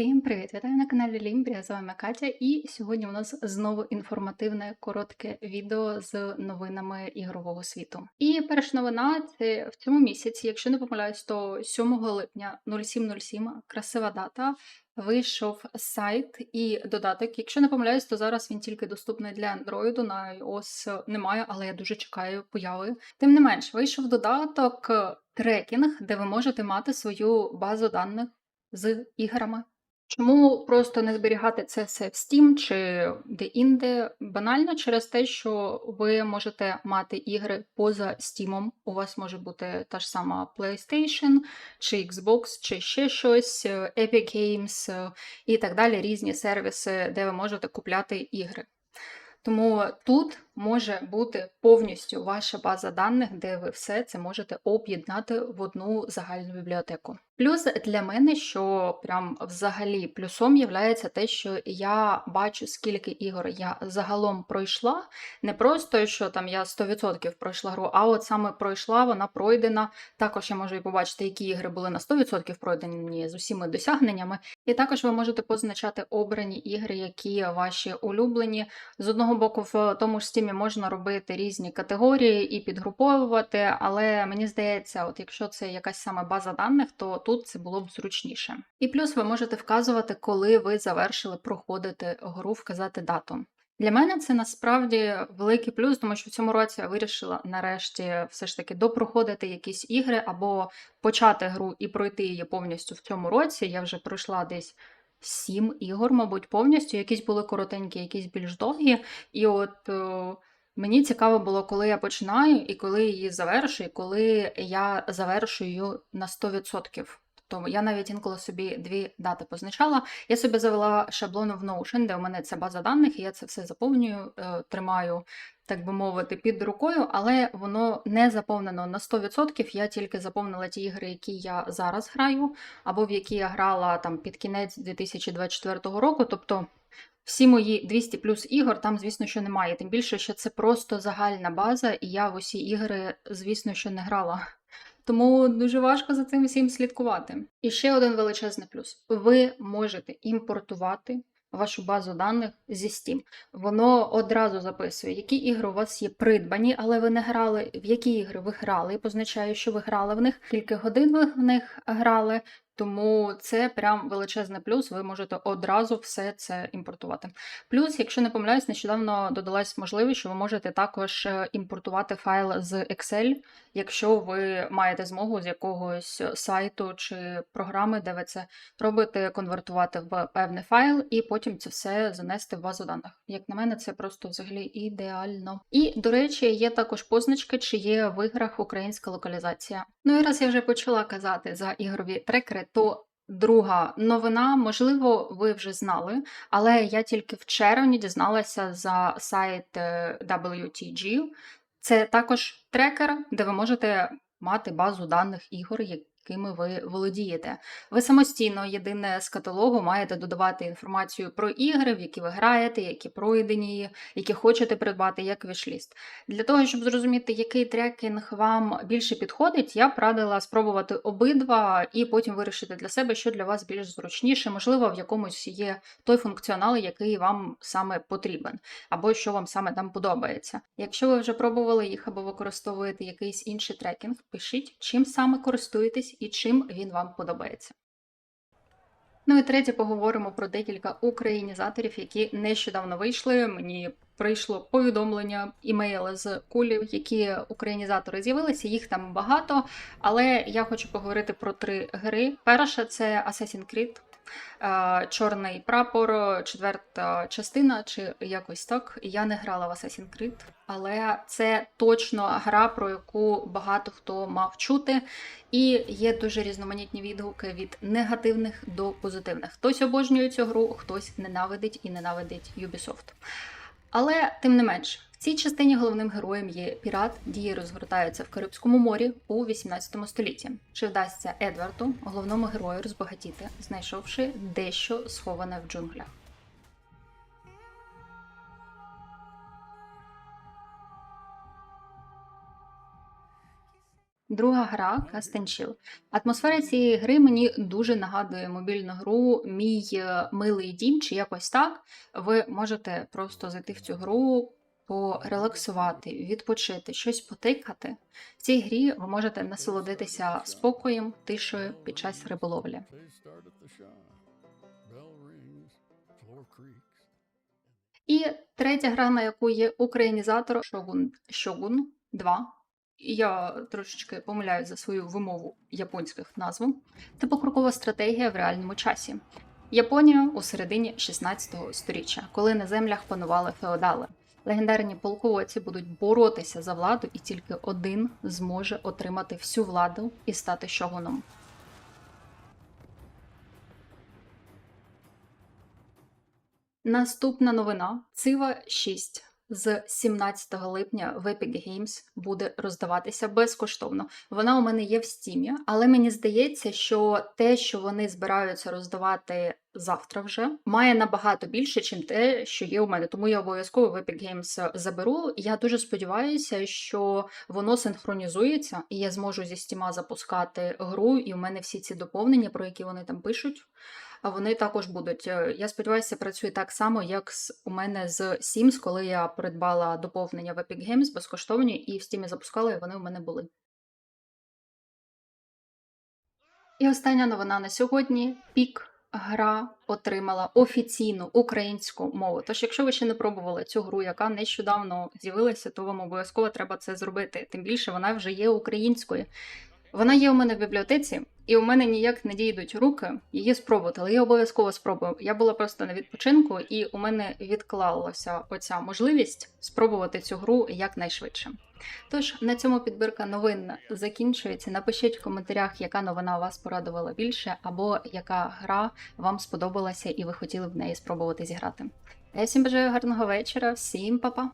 Всім привіт! Вітаю на каналі Лімбрія. З вами Катя, і сьогодні у нас знову інформативне коротке відео з новинами ігрового світу. І перша новина це в цьому місяці, якщо не помиляюсь, то 7 липня 0707, красива дата. Вийшов сайт і додаток. Якщо не помиляюсь, то зараз він тільки доступний для Android, на iOS немає, але я дуже чекаю появи. Тим не менш, вийшов додаток трекінг, де ви можете мати свою базу даних з іграми. Чому просто не зберігати це все в Steam чи де-інде? Банально через те, що ви можете мати ігри поза Steam. У вас може бути та ж сама PlayStation, чи Xbox, чи ще щось, е, Epic Games е, і так далі, різні сервіси, де ви можете купляти ігри. Тому тут може бути повністю ваша база даних, де ви все це можете об'єднати в одну загальну бібліотеку. Плюс для мене, що прям взагалі плюсом є те, що я бачу, скільки ігор я загалом пройшла. Не просто що там я 100% пройшла гру, а от саме пройшла, вона пройдена. Також я можу і побачити, які ігри були на 100% пройдені з усіма досягненнями. І також ви можете позначати обрані ігри, які ваші улюблені. З одного боку, в тому ж Steam можна робити різні категорії і підгруповувати, але мені здається, от якщо це якась саме база даних, то тут це було б зручніше. І плюс ви можете вказувати, коли ви завершили проходити гру, вказати дату. Для мене це насправді великий плюс, тому що в цьому році я вирішила нарешті все ж таки допроходити якісь ігри або почати гру і пройти її повністю в цьому році. Я вже пройшла десь сім ігор, мабуть, повністю. Якісь були коротенькі, якісь більш довгі. І от. о, Мені цікаво було, коли я починаю, і коли її завершую, і коли я завершую на 100%. Тобто я навіть інколи собі дві дати позначала. Я собі завела шаблон в Notion, де у мене це база даних, і я це все заповнюю, е, тримаю, так би мовити, під рукою, але воно не заповнено на 100%. Я тільки заповнила ті ігри, які я зараз граю, або в які я грала там під кінець 2024 року. Тобто всі мої 200 плюс ігор там, звісно, що немає. Тим більше, що це просто загальна база, і я в усі ігри, звісно, що не грала. Тому дуже важко за цим всім слідкувати. І ще один величезний плюс: ви можете імпортувати вашу базу даних зі Steam. Воно одразу записує, які ігри у вас є придбані, але ви не грали, в які ігри ви грали, і позначає, що ви грали в них, скільки годин ви в них грали, тому це прям величезний плюс, ви можете одразу все це імпортувати. Плюс, якщо не помиляюсь, нещодавно додалась можливість, що ви можете також е, імпортувати файл з Excel, якщо ви маєте змогу з якогось сайту чи програми, де ви це робите, конвертувати в певний файл, і потім це все занести в базу даних. Як на мене, це просто взагалі ідеально. І, до речі, є також позначки, чи є в іграх українська локалізація. Ну і раз я вже почала казати за ігрові трекери, то друга новина, можливо, ви вже знали, але я тільки в червні дізналася за сайт е, WTG. Це також трекер, де ви можете мати базу даних ігор, якими ви володієте. Ви самостійно, єдине з каталогу, маєте додавати інформацію про ігри, в які ви граєте, які пройдені, які хочете придбати, як вішліст. Для того, щоб зрозуміти, який трекінг вам більше підходить, я б радила спробувати обидва і потім вирішити для себе, що для вас більш зручніше, можливо, в якомусь є той функціонал, який вам саме потрібен, або що вам саме там подобається. Якщо ви вже пробували їх або використовуєте якийсь інший трекінг, пишіть, чим саме користуєтесь і чим він вам подобається. Ну і третє, поговоримо про декілька українізаторів, які нещодавно вийшли. Мені прийшло повідомлення, імейли з кулів, які українізатори з'явилися. Їх там багато, але я хочу поговорити про три гри. Перша це Assassin's Creed чорний прапор, четверта частина, чи якось так. Я не грала в Assassin's Creed, але це точно гра, про яку багато хто мав чути. І є дуже різноманітні відгуки від негативних до позитивних. Хтось обожнює цю гру, хтось ненавидить і ненавидить Ubisoft. Але тим не менш, цій частині головним героєм є пірат, дії розгортаються в Карибському морі у 18 столітті. Чи вдасться Едварду, головному герою, розбагатіти, знайшовши дещо сховане в джунглях? Друга гра Chill. Атмосфера цієї гри мені дуже нагадує мобільну гру Мій е, милий дім чи якось так. Ви можете просто зайти в цю гру, порелаксувати, відпочити, щось потикати. В цій грі ви можете насолодитися спокоєм, тишею під час риболовлі. І третя гра, на яку є українізатор Shogun, Shogun 2. Я трошечки помиляю за свою вимову японських назв. Це покрокова стратегія в реальному часі. Японія у середині 16 століття, коли на землях панували феодали. Легендарні полководці будуть боротися за владу, і тільки один зможе отримати всю владу і стати шогуном. Наступна новина: Цива 6 з 17 липня в Epic Games буде роздаватися безкоштовно. Вона у мене є в стімі, але мені здається, що те, що вони збираються роздавати завтра вже, має набагато більше, ніж те, що є у мене. Тому я обов'язково в Epic Games заберу. Я дуже сподіваюся, що воно синхронізується, і я зможу зі стіма запускати гру, і у мене всі ці доповнення, про які вони там пишуть. Вони також будуть. Е, Я сподіваюся, працює так само, як у мене з Sims, коли я придбала доповнення в Epic Games безкоштовні і в Steam запускала, і вони у мене були. І остання новина на сьогодні: Пік гра отримала офіційну українську мову. Тож, якщо ви ще не пробували цю гру, яка нещодавно з'явилася, то вам обов'язково треба це зробити. Тим більше вона вже є українською. Вона є у мене в бібліотеці, і у мене ніяк не дійдуть руки її спробувати, але я обов'язково спробую. Я була просто на відпочинку, і у мене відклалася оця можливість спробувати цю гру якнайшвидше. Тож на цьому підбірка новин закінчується. Напишіть в коментарях, яка новина вас порадувала більше, або яка гра вам сподобалася і ви хотіли в неї спробувати зіграти. Я всім бажаю гарного вечора, всім па-па!